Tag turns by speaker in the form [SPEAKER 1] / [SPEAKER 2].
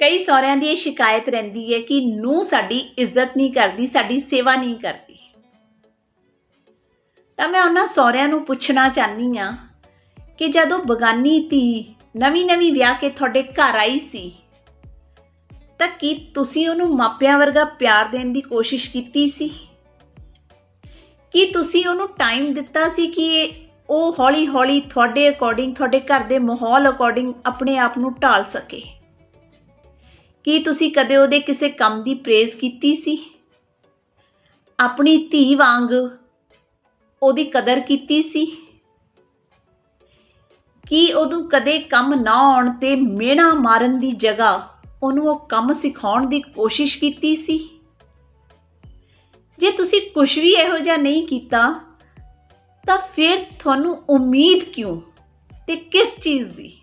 [SPEAKER 1] ਕਈ ਸਹੁਰਿਆਂ ਦੀ ਇਹ ਸ਼ਿਕਾਇਤ ਰਹਿੰਦੀ ਹੈ ਕਿ ਨੂੰ ਸਾਡੀ ਇੱਜ਼ਤ ਨਹੀਂ ਕਰਦੀ, ਸਾਡੀ ਸੇਵਾ ਨਹੀਂ ਕਰਦੀ। ਤਾਂ ਮੈਂ ਉਹਨਾਂ ਸਹੁਰਿਆਂ ਨੂੰ ਪੁੱਛਣਾ ਚਾਹਨੀ ਆ ਕਿ ਜਦੋਂ ਬਗਾਨੀ ਧੀ ਨਵੀਂ ਨਵੀਂ ਵਿਆਹ ਕੇ ਤੁਹਾਡੇ ਘਰ ਆਈ ਸੀ, ਤਾਂ ਕੀ ਤੁਸੀਂ ਉਹਨੂੰ ਮਾਪਿਆਂ ਵਰਗਾ ਪਿਆਰ ਦੇਣ ਦੀ ਕੋਸ਼ਿਸ਼ ਕੀਤੀ ਸੀ? ਕੀ ਤੁਸੀਂ ਉਹਨੂੰ ਟਾਈਮ ਦਿੱਤਾ ਸੀ ਕਿ ਉਹ ਹੌਲੀ-ਹੌਲੀ ਤੁਹਾਡੇ ਅਕੋਰਡਿੰਗ ਤੁਹਾਡੇ ਘਰ ਦੇ ਮਾਹੌਲ ਅਕੋਰਡਿੰਗ ਆਪਣੇ ਆਪ ਨੂੰ ਢਾਲ ਸਕੇ? ਕੀ ਤੁਸੀਂ ਕਦੇ ਉਹਦੇ ਕਿਸੇ ਕੰਮ ਦੀ ਪ੍ਰੇਜ਼ ਕੀਤੀ ਸੀ? ਆਪਣੀ ਧੀ ਵਾਂਗ ਉਹਦੀ ਕਦਰ ਕੀਤੀ ਸੀ? ਕੀ ਉਹਨੂੰ ਕਦੇ ਕੰਮ ਨਾ ਆਉਣ ਤੇ ਮਿਹਣਾ ਮਾਰਨ ਦੀ ਜਗ੍ਹਾ ਉਹਨੂੰ ਉਹ ਕੰਮ ਸਿਖਾਉਣ ਦੀ ਕੋਸ਼ਿਸ਼ ਕੀਤੀ ਸੀ? ਜੇ ਤੁਸੀਂ ਕੁਝ ਵੀ ਇਹੋ ਜਿਹਾ ਨਹੀਂ ਕੀਤਾ, ਤਾਂ ਫਿਰ ਤੁਹਾਨੂੰ ਉਮੀਦ ਕਿਉਂ ਤੇ ਕਿਸ ਚੀਜ਼ ਦੀ?